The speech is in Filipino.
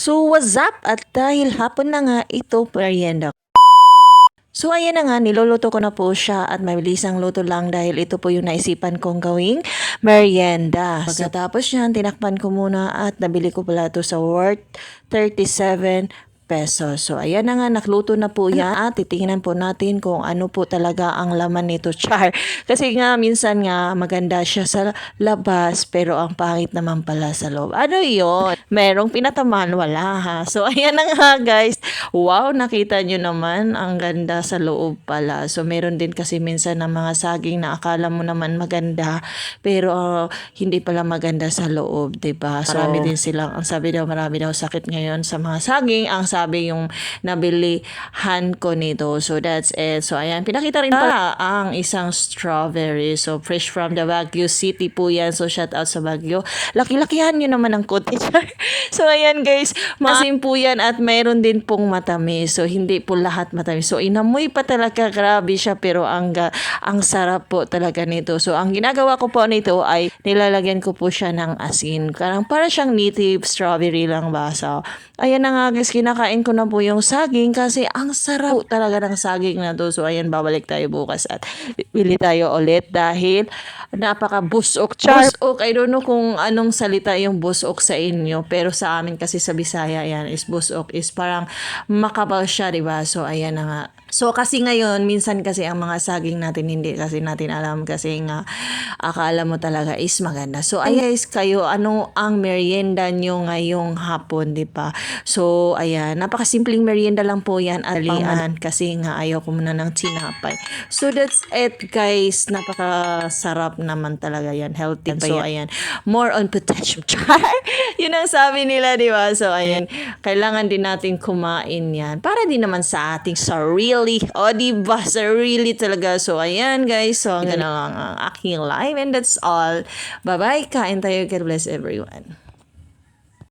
So, what's up? At dahil hapon na nga, ito merienda. So, ayan na nga, niluluto ko na po siya at mabilisang luto lang dahil ito po yung naisipan kong gawing merienda. Pagkatapos yan, tinakpan ko muna at nabili ko pala ito sa worth 37 pesos. So, ayan na nga, nakluto na po yan at titingnan po natin kung ano po talaga ang laman nito, char. Kasi nga, minsan nga, maganda siya sa labas, pero ang pangit naman pala sa loob. Ano yon Merong pinataman, wala ha. So, ayan na nga, guys. Wow, nakita nyo naman, ang ganda sa loob pala. So, meron din kasi minsan ng mga saging na akala mo naman maganda, pero uh, hindi pala maganda sa loob, 'di ba? So, marami din silang, ang sabi daw, marami daw sakit ngayon sa mga saging. Ang sabi yung nabilihan ko nito. So, that's it. So, ayan, pinakita rin pala ang isang strawberry. So, fresh from the Baguio City po yan. So, shout out sa Baguio. Laki-lakihan nyo naman ang kote. so, ayan guys, masim po yan at mayroon din pong matamis. So, hindi po lahat matamis. So, inamoy pa talaga. Grabe siya pero ang, ang sarap po talaga nito. So, ang ginagawa ko po nito ay nilalagyan ko po siya ng asin. Parang para siyang native strawberry lang ba. So, ayan na nga guys, kinakain ko na po yung saging kasi ang sarap talaga ng saging na to. So, ayan, babalik tayo bukas at bili tayo ulit dahil napaka-busok. Busok, I don't know kung anong salita yung busok sa inyo, pero sa amin kasi sa Bisaya yan is busok is parang makapal siya, di ba? So, ayan na nga. So, kasi ngayon, minsan kasi ang mga saging natin hindi kasi natin alam kasi nga akala mo talaga is maganda. So, ay guys, kayo, ano ang merienda nyo ngayong hapon, di ba? So, ayan, napakasimpleng merienda lang po yan, alian, kasi nga ayaw ko muna ng tinapay. So, that's it, guys. Napakasarap naman talaga yan. Healthy pa so, ayan. More on potassium. Char! Yun ang sabi nila, di ba? So, ayan, kailangan din natin kumain yan. Para din naman sa ating sarili. O, di ba? Sarili talaga. So, ayan, guys. So, hanggang na lang ang aking live. And that's all. Bye-bye. Kain tayo. God bless everyone.